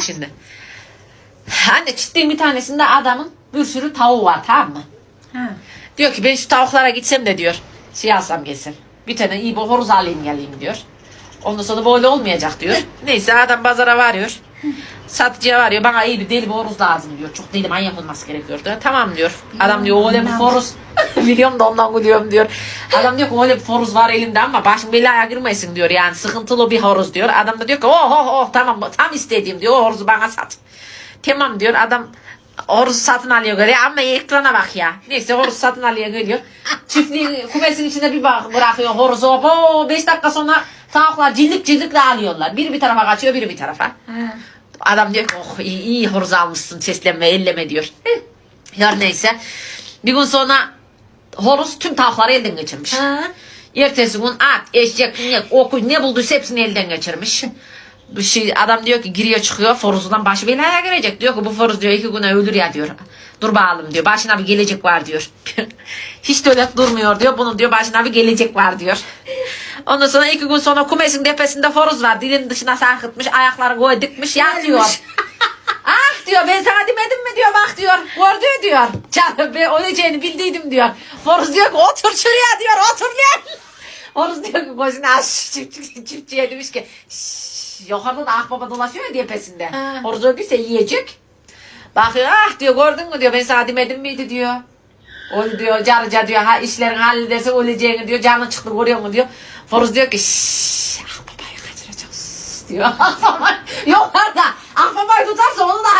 Bak şimdi. Anne çittiğin bir tanesinde adamın bir sürü tavuğu var tamam mı? Ha. Diyor ki ben şu tavuklara gitsem de diyor. Şey alsam gelsin. Bir tane iyi bir horoz alayım geleyim diyor. Ondan sonra böyle olmayacak diyor. Neyse adam pazara varıyor. Satıcıya varıyor. Bana iyi bir deli bir horoz lazım diyor. Çok deli manyak olması gerekiyor diyor. Tamam diyor. Adam diyor bir horoz. Biliyorum da ondan gülüyorum diyor. Adam diyor ki öyle bir horoz var elimde ama başın belaya girmesin diyor. Yani sıkıntılı bir horoz diyor. Adam da diyor ki oh oh oh tamam tam istediğim diyor. O horozu bana sat. Tamam diyor adam horozu satın alıyor geliyor ama ekrana bak ya. Neyse horozu satın alıyor geliyor. Çiftliğin kumesin içinde bir bak bırakıyor horozu. O 5 dakika sonra tavuklar cildik cildik dağılıyorlar. Biri bir tarafa kaçıyor biri bir tarafa. Ha. Adam diyor ki oh iyi, iyi horoz almışsın seslenme elleme diyor. Her neyse. Bir gün sonra horoz tüm tavukları elden geçirmiş. Ha. Ertesi gün at, eşek, inek, okuz ne bulduysa hepsini elden geçirmiş. Bu şey, adam diyor ki giriyor çıkıyor foruzundan başı belaya girecek. Diyor ki bu foruz diyor iki güne ölür ya diyor. Dur bakalım diyor. Başına bir gelecek var diyor. Hiç de öyle durmuyor diyor. Bunun diyor başına bir gelecek var diyor. Ondan sonra iki gün sonra kumesin tepesinde foruz var. Dilin dışına sarkıtmış. Ayakları koy dikmiş yatıyor. Ah diyor ben sana demedim mi diyor bak diyor. Gördü diyor. Canım ben öleceğini bildiydim diyor. Foruz diyor ki otur şuraya diyor otur gel. Oruz diyor ki aç çift, çiftçiye demiş ki "Şşş, yukarıda da akbaba dolaşıyor ya tepesinde. Ha. Oruz öldüyse yiyecek. Bakıyor ah diyor gördün mü diyor ben sana demedim miydi diyor. O diyor carıca diyor ha işlerin hallederse öleceğini diyor canın çıktı görüyor mu diyor. Foruz diyor ki şşş akbabayı kaçıracağız diyor. Akbaba yukarıda akbabayı tutarsa onu da.